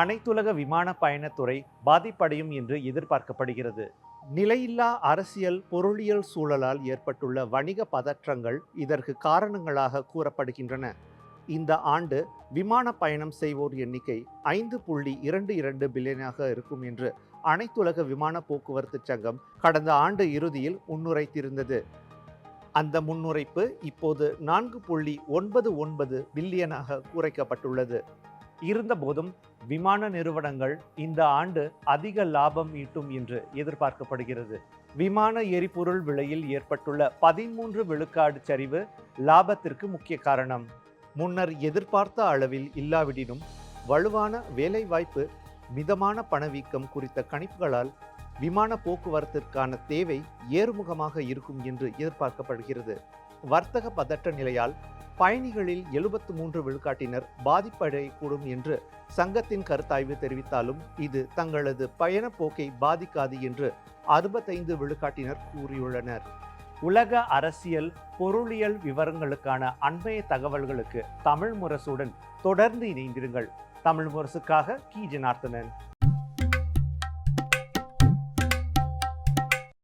அனைத்துலக விமான பயணத்துறை பாதிப்படையும் என்று எதிர்பார்க்கப்படுகிறது. நிலையில்லா அரசியல் பொருளியல் சூழலால் ஏற்பட்டுள்ள வணிக பதற்றங்கள் இதற்கு காரணங்களாக கூறப்படுகின்றன. இந்த ஆண்டு விமான பயணம் செய்வோர் எண்ணிக்கை ஐந்து புள்ளி இரண்டு இரண்டு பில்லியனாக இருக்கும் என்று அனைத்துலக விமான போக்குவரத்து சங்கம் கடந்த ஆண்டு இறுதியில் முன்னுரைத்திருந்தது. அந்த முன்னுரைப்பு இப்போது நான்கு புள்ளி ஒன்பது ஒன்பது பில்லியனாக குறைக்கப்பட்டுள்ளது. இருந்தபோதும் விமான நிறுவனங்கள் இந்த ஆண்டு அதிக லாபம் ஈட்டும் என்று எதிர்பார்க்கப்படுகிறது. விமான எரிபொருள் விலையில் ஏற்பட்டுள்ள பதிமூன்று விழுக்காடு சரிவு லாபத்திற்கு முக்கிய காரணம். முன்னர் எதிர்பார்த்த அளவில் இல்லாவிடினும் வலுவான வேலைவாய்ப்பு மிதமான பணவீக்கம் குறித்த கணிப்புகளால் விமான போக்குவரத்திற்கான தேவை ஏறுமுகமாக இருக்கும் என்று எதிர்பார்க்கப்படுகிறது. வர்த்தக பதற்ற நிலையால் பயணிகளில் எழுபத்து மூன்று விழுக்காட்டினர் பாதிப்படையக்கூடும் என்று சங்கத்தின் கருத்தாய்வு தெரிவித்தாலும் இது தங்களது பயண போக்கை பாதிக்காது என்று அறுபத்தைந்து விழுக்காட்டினர் கூறியுள்ளனர். உலக அரசியல் பொருளியல் விவரங்களுக்கான அண்மைய தகவல்களுக்கு தமிழ் முரசுடன் தொடர்ந்து இணைந்திருங்கள். தமிழ் முரசுக்காக கி. ஜனார்த்தனன்.